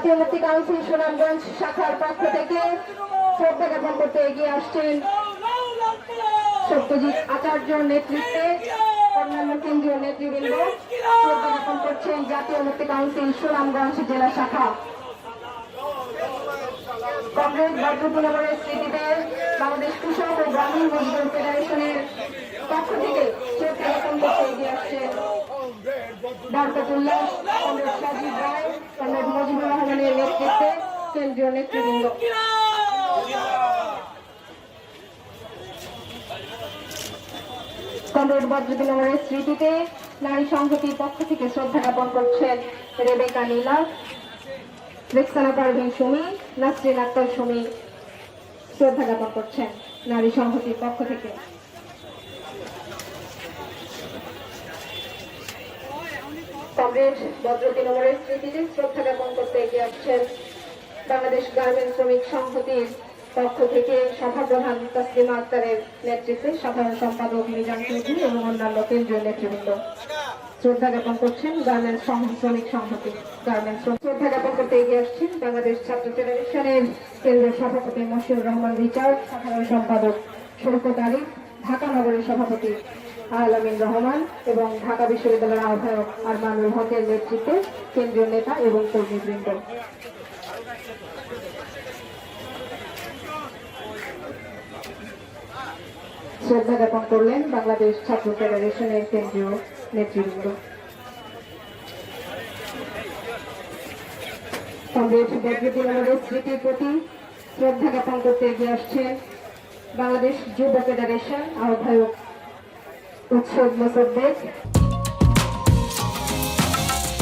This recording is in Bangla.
জাতীয় কাউন্সিল সুনামগঞ্জ শাখার পক্ষ থেকে শ্রদ্ধা জ্ঞাপন করতে এগিয়ে আসছেন সত্যজিৎ আচার্যর নেতৃত্বে অন্যান্য কেন্দ্রীয় নেতৃবৃন্দ। শ্রদ্ধা জ্ঞাপন করছেন জাতীয় মুক্তি কাউন্সিল সুনামগঞ্জ জেলা শাখা। কংগ্রেস বজ্রপুনগরের স্মৃতিতে বাংলাদেশ কৃষক ও গ্রামীণ মজদুর ফেডারেশনের পক্ষ থেকে শ্রদ্ধা জ্ঞাপন করতে এগিয়ে আসছেন। বরকতুল্লাহ কমরেড সাজিদ রায় নেতৃত্বে কেন্দ্রীয় নেতৃবৃন্দ কমরেড বজ্রদিনগরের স্মৃতিতে নারী সংহতির পক্ষ থেকে শ্রদ্ধা জ্ঞাপন করছেন রেবেকা নীলা রেক্সানা পারভিন সুমি নাসরিন আক্তার সুমি শ্রদ্ধা জ্ঞাপন করছেন নারী সংহতির পক্ষ থেকে ভদ্র তৃণমূলের স্মৃতিতে শ্রদ্ধা জ্ঞাপন করতে এগিয়ে আসছেন। বাংলাদেশ গার্মেন্ট শ্রমিক সংহতির পক্ষ থেকে সভাপ্রধান তসলিমা আক্তারের নেতৃত্বে সাধারণ সম্পাদক মিজান চৌধুরী এবং অন্যান্য কেন্দ্রীয় নেতৃবৃন্দ শ্রদ্ধা জ্ঞাপন করছেন গার্মেন্টস শ্রমিক সংহতি গার্মেন্টস শ্রদ্ধা জ্ঞাপন করতে এগিয়ে আসছেন বাংলাদেশ ছাত্র ফেডারেশনের কেন্দ্রীয় সভাপতি মশিউর রহমান রিচার্ড, সাধারণ সম্পাদক শরীফত আলী, ঢাকা নগরের সভাপতি আলামিন রহমান এবং ঢাকা বিশ্ববিদ্যালয়ের আহ্বায়ক আরমানুল হকের নেতৃত্বে কেন্দ্রীয় নেতা এবং কর্মীবৃন্দ। শ্রদ্ধা জ্ঞাপন করলেন বাংলাদেশ ছাত্র ফেডারেশনের কেন্দ্রীয় নেতৃবৃন্দ। স্মৃতির প্রতি শ্রদ্ধা জ্ঞাপন করতে এগিয়ে আসছেন বাংলাদেশ যুব ফেডারেশন আহ্বায়ক উৎসব মোসাদ্দেক।